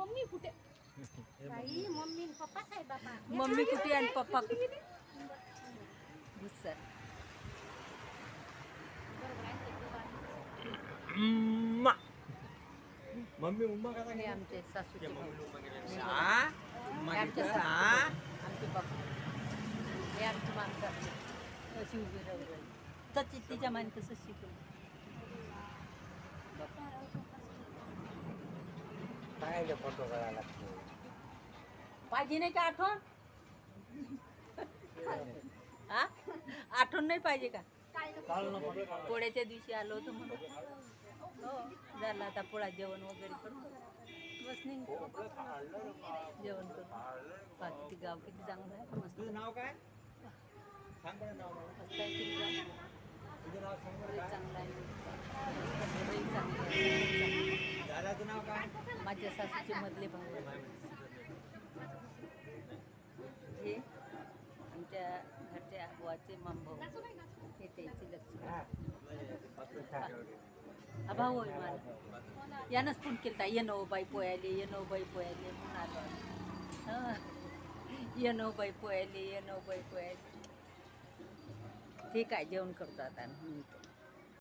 Mummy कुठे? आई mummy आणि पप्पा साहेब बाबा मम्मी कुठे आणि पप्पा? कुठे. मम्मी उम्मा कसा हे आमचे सासूचे भाऊ. हा? उम्मा हे आमचे बापू हे माणसं. तशी तिच्या माने तसं शिकवलं. काय फोटो करायला लागतो. पाहिजे नाही का आठवण? हा? आठवण नाही पाहिजे का? पोळ्याच्या दिवशी आलो होतो म्हणून. हो झालं आता पोळा जेवण वगैरे करून. बस निघतो जेवण करून. बाकी गाव किती चांगलं आहे. मस्त. तुझं नाव काय? सांग बरं नाव मला. मस्त आहे किती गाव. तुझं नाव सांग बरं लई काय? चांगलं आहे. लई चांगलं आहे. दादाचं नाव काय? माझ्या सासूचे मधले भाऊ हे आमच्या घरच्या बुवाचे मामभाऊ हे त्यांची लक्ष्मी हा. फक्त सांग. हा भाऊ होय मला यानंच फोन केला ये नो बाई पोयाले ये नो बाई पोयाले म्हणून आलो हं. ये नो बाई पोयाले ये नो बाई पोयाले ठीक आहे जेवण करतो आता म्हणून